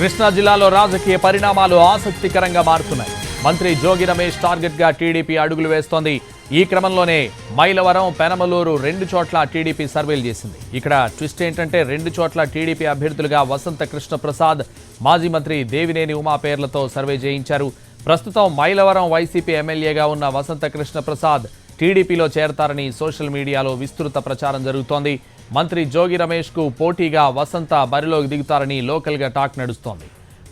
కృష్ణా జిల్లాలో రాజకీయ పరిణామాలు ఆసక్తికరంగా మారుతున్నాయి. మంత్రి జోగి రమేష్ టార్గెట్గా టీడీపీ అడుగులు వేస్తోంది. ఈ క్రమంలోనే మైలవరం పెనమలూరు రెండు చోట్ల టీడీపీ సర్వేలు చేసింది. ఇక్కడ ట్విస్ట్ ఏంటంటే రెండు చోట్ల టీడీపీ అభ్యర్థులుగా వసంత కృష్ణ ప్రసాద్ మాజీ మంత్రి దేవినేని ఉమా పేర్లతో సర్వే చేయించారు. ప్రస్తుతం మైలవరం వైసీపీ ఎమ్మెల్యేగా ఉన్న వసంత కృష్ణ ప్రసాద్ టీడీపీలో చేరతారని సోషల్ మీడియాలో విస్తృత ప్రచారం జరుగుతోంది. మంత్రి జోగి రమేష్కు పోటీగా వసంత బరిలోకి దిగుతారని లోకల్గా టాక్ నడుస్తోంది.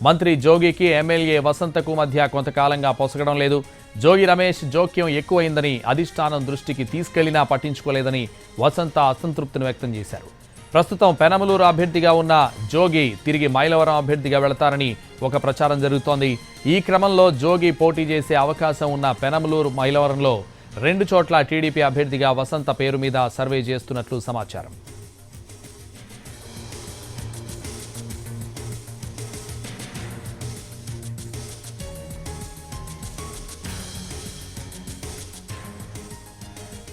మంత్రి జోగికి ఎమ్మెల్యే వసంతకు మధ్య కొంతకాలంగా పొసగడం లేదు. జోగి రమేష్ జోక్యం ఎక్కువైందని అధిష్టానం దృష్టికి తీసుకెళ్ళినా పట్టించుకోలేదని వసంత అసంతృప్తిని వ్యక్తం చేశారు. ప్రస్తుతం పెనమలూరు అభ్యర్థిగా ఉన్న జోగి తిరిగి మైలవరం అభ్యర్థిగా వెళతారని ఒక ప్రచారం జరుగుతోంది. ఈ క్రమంలో జోగి పోటీ చేసే అవకాశం ఉన్న పెనమలూరు మైలవరంలో రెండు చోట్ల టీడీపీ అభ్యర్థిగా వసంత పేరు మీద సర్వే చేస్తున్నట్లు సమాచారం.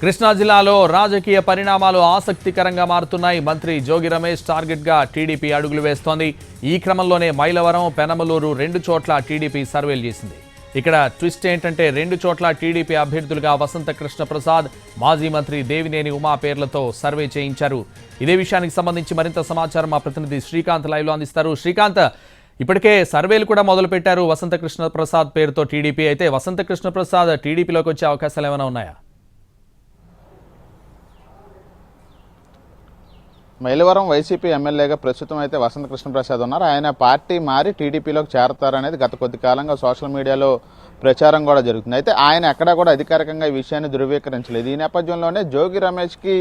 కృష్ణా జిల్లాలో రాజకీయ పరిణామాలు ఆసక్తికరంగా మారుతున్నాయి. మంత్రి జోగి రమేష్ టార్గెట్గా టీడీపీ అడుగులు వేస్తోంది. ఈ క్రమంలోనే మైలవరం పెనమలూరు రెండు చోట్ల టీడీపీ సర్వేలు చేసింది. ఇక్కడ ట్విస్ట్ ఏంటంటే రెండు చోట్ల టీడీపీ అభ్యర్థులుగా వసంత కృష్ణ ప్రసాద్ మాజీ మంత్రి దేవినేని ఉమా పేర్లతో సర్వే చేయించారు. ఇదే విషయానికి సంబంధించి మరింత సమాచారం మా ప్రతినిధి శ్రీకాంత్ లైవ్లో అందిస్తారు. శ్రీకాంత్ ఇప్పటికే సర్వేలు కూడా మొదలుపెట్టారు వసంత కృష్ణ ప్రసాద్ పేరుతో టీడీపీ. అయితే వసంత కృష్ణ ప్రసాద్ టీడీపీలోకి వచ్చే అవకాశాలు ఏమైనా ఉన్నాయా? మైలవరం వైసీపీ ఎమ్మెల్యేగా ప్రస్తుతం అయితే వసంత కృష్ణప్రసాద్ ఉన్నారు. ఆయన పార్టీ మారి టీడీపీలోకి చేరతారనేది గత కొద్ది కాలంగా సోషల్ మీడియాలో ప్రచారం కూడా జరుగుతుంది. అయితే ఆయన ఎక్కడా కూడా అధికారికంగా ఈ విషయాన్ని ధృవీకరించలేదు. ఈ నేపథ్యంలోనే జోగి రమేష్కి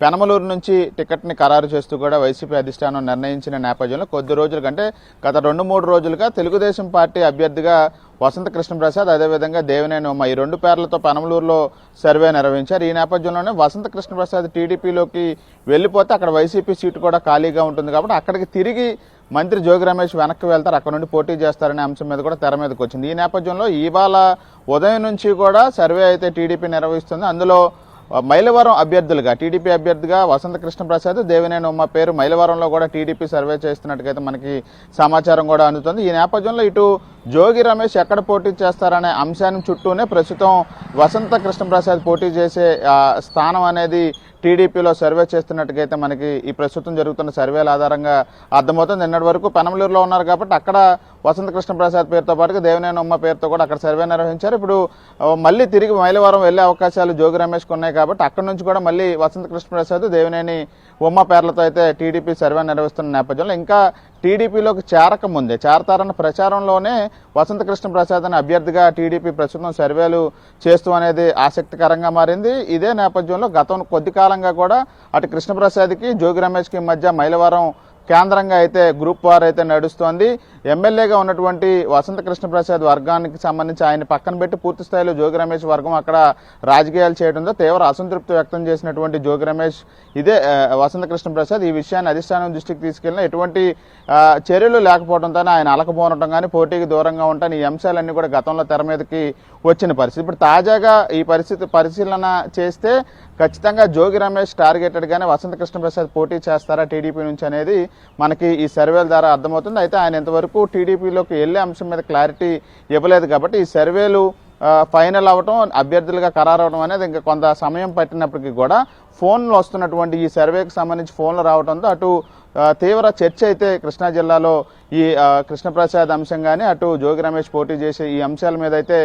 పెనమలూరు నుంచి టికెట్ని ఖరారు చేస్తూ కూడా వైసీపీ అధిష్టానం నిర్ణయించిన నేపథ్యంలో కొద్ది రోజుల కంటే గత రెండు మూడు రోజులుగా తెలుగుదేశం పార్టీ అభ్యర్థిగా వసంత కృష్ణప్రసాద్ అదేవిధంగా దేవినేని ఉమ్మ ఈ రెండు పేర్లతో పెనమలూరులో సర్వే నిర్వహించారు. ఈ నేపథ్యంలోనే వసంత కృష్ణప్రసాద్ టీడీపీలోకి వెళ్ళిపోతే అక్కడ వైసీపీ సీటు కూడా ఖాళీగా ఉంటుంది కాబట్టి అక్కడికి తిరిగి మంత్రి జోగి రమేష్ వెనక్కి వెళ్తారు. అక్కడ నుండి పోటీ చేస్తారనే అంశం మీద కూడా తెర మీదకి వచ్చింది. ఈ నేపథ్యంలో ఇవాళ ఉదయం నుంచి కూడా సర్వే అయితే టీడీపీ నిర్వహిస్తుంది. అందులో మైలవరం అభ్యర్థులుగా టీడీపీ అభ్యర్థిగా వసంత కృష్ణ ప్రసాద్ దేవినేని ఉమ్మ పేరు మైలవరంలో కూడా టీడీపీ సర్వే చేస్తున్నట్టుగా మనకి సమాచారం కూడా అందుతుంది. ఈ నేపథ్యంలో ఇటు జోగి రమేష్ ఎక్కడ పోటీ చేస్తారనే అంశాన్ని చుట్టూనే ప్రస్తుతం వసంత కృష్ణప్రసాద్ పోటీ చేసే స్థానం అనేది టీడీపీలో సర్వే చేస్తున్నట్టుగైతే మనకి ఈ ప్రస్తుతం జరుగుతున్న సర్వేల ఆధారంగా అర్థమవుతుంది. నిన్నటి వరకు పెనమలూరులో ఉన్నారు కాబట్టి అక్కడ వసంత కృష్ణప్రసాద్ పేరుతో పాటుగా దేవినేని ఉమ్మ పేరుతో కూడా అక్కడ సర్వే నిర్వహించారు. ఇప్పుడు మళ్ళీ తిరిగి మైలవరం వెళ్ళే అవకాశాలు జోగి రమేష్కి ఉన్నాయి కాబట్టి అక్కడ నుంచి కూడా మళ్ళీ వసంత కృష్ణప్రసాద్ దేవినేని ఉమ్మ పేర్లతో అయితే టీడీపీ సర్వే నిర్వహిస్తున్న నేపథ్యంలో ఇంకా టీడీపీలోకి చేరకముందే చేరతారన్న ప్రచారంలోనే వసంత కృష్ణ ప్రసాద్ అనే అభ్యర్థిగా టీడీపీ ప్రస్తుతం సర్వేలు చేస్తూ అనేది ఆసక్తికరంగా మారింది. ఇదే నేపథ్యంలో గతం కొద్ది కాలంగా కూడా అటు కృష్ణప్రసాద్కి జోగి రమేష్కి మధ్య మైలవరం కేంద్రంగా అయితే గ్రూప్ వార్ అయితే నడుస్తోంది. ఎమ్మెల్యేగా ఉన్నటువంటి వసంత కృష్ణప్రసాద్ వర్గానికి సంబంధించి ఆయన పక్కన పెట్టి పూర్తి స్థాయిలో జోగి రమేష్ వర్గం అక్కడ రాజకీయాలు చేయడంతో తీవ్ర అసంతృప్తి వ్యక్తం చేసినటువంటి జోగి రమేష్ ఇదే వసంత కృష్ణప్రసాద్ ఈ విషయాన్ని అధిష్టానం దృష్టికి తీసుకెళ్ళిన ఎటువంటి చర్యలు లేకపోవడంతోనే ఆయన అలకపోనటం కానీ పోటీకి దూరంగా ఉంటాను ఈ అంశాలన్నీ కూడా గతంలో తెర మీదకి వచ్చిన పరిస్థితి. ఇప్పుడు తాజాగా ఈ పరిస్థితి పరిశీలన చేస్తే ఖచ్చితంగా జోగి రమేష్ టార్గెటెడ్గానే వసంత కృష్ణప్రసాద్ పోటీ చేస్తారా టీడీపీ నుంచి అనేది మనకి ఈ సర్వేల ద్వారా అర్థమవుతుంది. అయితే ఆయన ఇంతవరకు టీడీపీలోకి వెళ్ళే అంశం మీద క్లారిటీ ఇవ్వలేదు కాబట్టి ఈ సర్వేలు ఫైనల్ అవ్వటం అభ్యర్థులుగా ఖరారు అనేది ఇంకా కొంత సమయం పట్టినప్పటికీ కూడా ఫోన్లు వస్తున్నటువంటి ఈ సర్వేకి సంబంధించి ఫోన్లు రావడంతో అటు తీవ్ర చర్చ అయితే కృష్ణా జిల్లాలో ఈ కృష్ణప్రసాద్ అంశం కానీ అటు జోగి రమేష్ పోటీ చేసే ఈ అంశాల మీద అయితే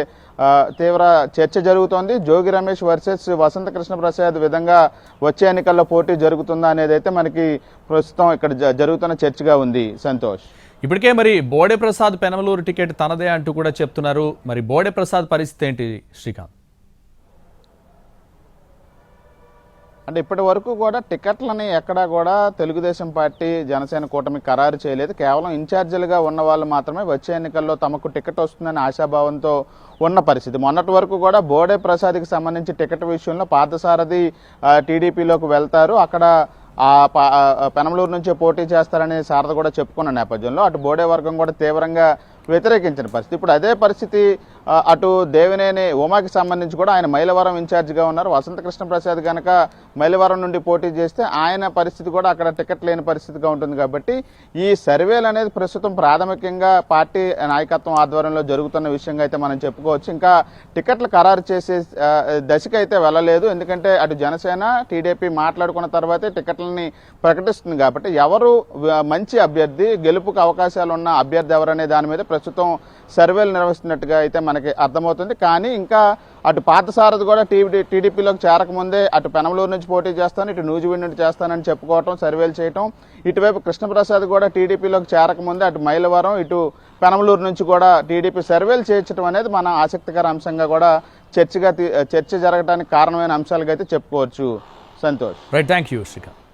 తీవ్ర చర్చ జరుగుతోంది. జోగి రమేష్ వర్సెస్ వసంత కృష్ణప్రసాద్ విధంగా వచ్చే ఎన్నికల్లో పోటీ జరుగుతుందా అనేది అయితే మనకి ప్రస్తుతం ఇక్కడ జ- జరుగుతున్న చర్చగా ఉంది. సంతోష్. ఇప్పటికే మరి బోడే ప్రసాద్ పెనమలూరు టికెట్ తనదే అంటూ కూడా చెప్తున్నారు. మరి బోడే ప్రసాద్ పరిస్థితి ఏంటి శ్రీకాంత్? అంటే ఇప్పటి వరకు కూడా టికెట్లని ఎక్కడా కూడా తెలుగుదేశం పార్టీ జనసేన కూటమి ఖరారు చేయలేదు. కేవలం ఇన్ఛార్జీలుగా ఉన్న వాళ్ళు మాత్రమే వచ్చే ఎన్నికల్లో తమకు టికెట్ వస్తుందని ఆశాభావంతో ఉన్న పరిస్థితి. మొన్నటి వరకు కూడా బోడే ప్రసాద్కి సంబంధించి టికెట్ విషయంలో పార్థసారథి టీడీపీలోకి వెళ్తారు. అక్కడ ఆ పెనమలూరు నుంచే పోటీ చేస్తారని శారద కూడా చెప్పుకున్న నేపథ్యంలో అటు బోడే వర్గం కూడా తీవ్రంగా వ్యతిరేకించిన పరిస్థితి. ఇప్పుడు అదే పరిస్థితి అటు దేవినేని ఉమాకి సంబంధించి కూడా ఆయన మైలవరం ఇన్ఛార్జిగా ఉన్నారు. వసంతకృష్ణ ప్రసాద్ కనుక మైలవరం నుండి పోటీ చేస్తే ఆయన పరిస్థితి కూడా అక్కడ టికెట్ లేని పరిస్థితిగా ఉంటుంది కాబట్టి ఈ సర్వేలు అనేది ప్రస్తుతం ప్రాథమికంగా పార్టీ నాయకత్వం ఆధ్వర్యంలో జరుగుతున్న విషయంగా అయితే మనం చెప్పుకోవచ్చు. ఇంకా టికెట్లు ఖరారు చేసే దశకి అయితే వెళ్ళలేదు. ఎందుకంటే అటు జనసేన టీడీపీ మాట్లాడుకున్న తర్వాతే టికెట్లని ప్రకటిస్తుంది కాబట్టి ఎవరు మంచి అభ్యర్థి గెలుపుకు అవకాశాలు ఉన్న అభ్యర్థి ఎవరనే దాని మీద ప్రస్తుతం సర్వేలు నిర్వహిస్తున్నట్టుగా అయితే మనకి అర్థమవుతుంది. కానీ ఇంకా అటు పాత సారథి కూడా టీడీ టీడీపీలోకి చేరకముందే అటు పెనమలూరు నుంచి పోటీ చేస్తాను ఇటు నూజివీడి నుండి చేస్తానని చెప్పుకోవటం సర్వేలు చేయటం. ఇటువైపు కృష్ణప్రసాద్ కూడా టీడీపీలోకి చేరకముందే అటు మైలవరం ఇటు పెనమలూరు నుంచి కూడా టీడీపీ సర్వేలు చేర్చడం అనేది మన ఆసక్తికర అంశంగా కూడా చర్చగా చర్చ జరగడానికి కారణమైన అంశాలుగా అయితే చెప్పుకోవచ్చు. Santosh. Right thank you Srikanth